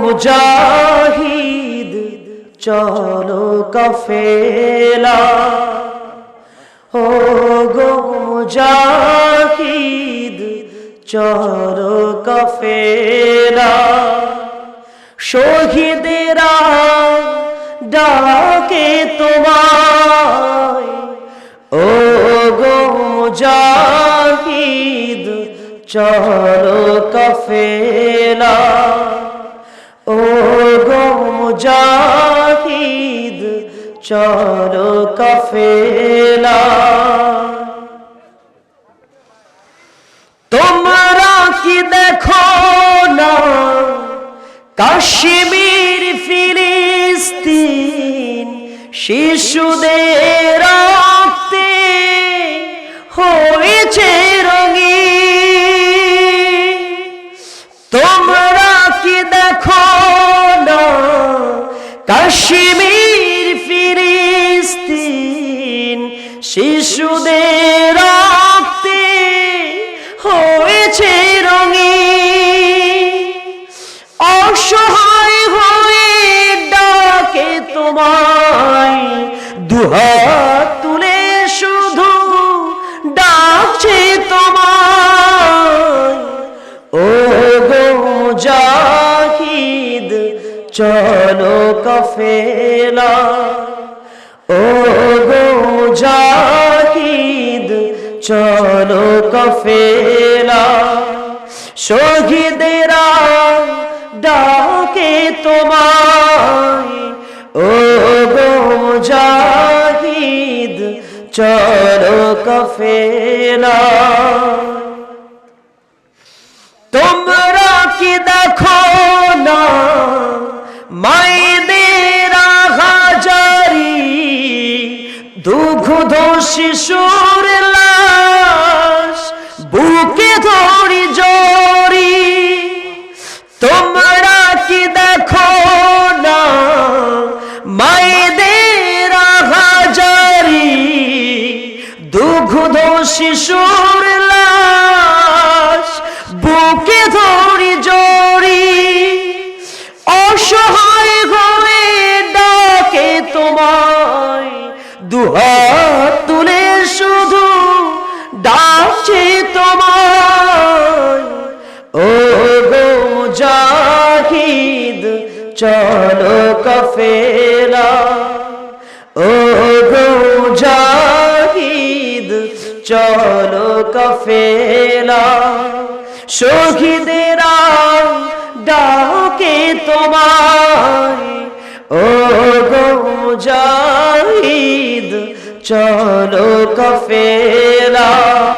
মুজাহিদ, চলো কফেলা। ও গো মুজাহিদ, চলো কফেলা। শহীদেরা ডাকে তোমায় ও গো মুজাহিদ, চলো কফেলা। ও গো মুজাহিদ চলো কফেলা। তোমরা কি দেখো না? কাশ্মীর ফিলিস্তিন শিশুদের কাশ্মীর ফিলিস্তিন শিশুদের রক্তে হয়েছে রঙিন। অসহায় হয়ে ডাকে তোমায়। দুহাত চলো কফেলা ও গো মুজাহিদ চলো কফেলা শহীদেরা ডাকে তোমায়। ও গো মুজাহিদ চলো কফেলা দুগ্ধ শিশুর লাশ, বুকে ধরি জরি। তোমরা কি দেখো না, মায়েদের হাজারি? দুগ্ধ শিশুর লাশ দুহাত তুলে শুধু ডাকছে তোমায়। ও গো মুজাহিদ, চলো কফেলা। ও গো মুজাহিদ, চলো কফেলা। শহীদেরা ডাকে তোমায়। ও গো মুজাহিদ চলো কফেলা।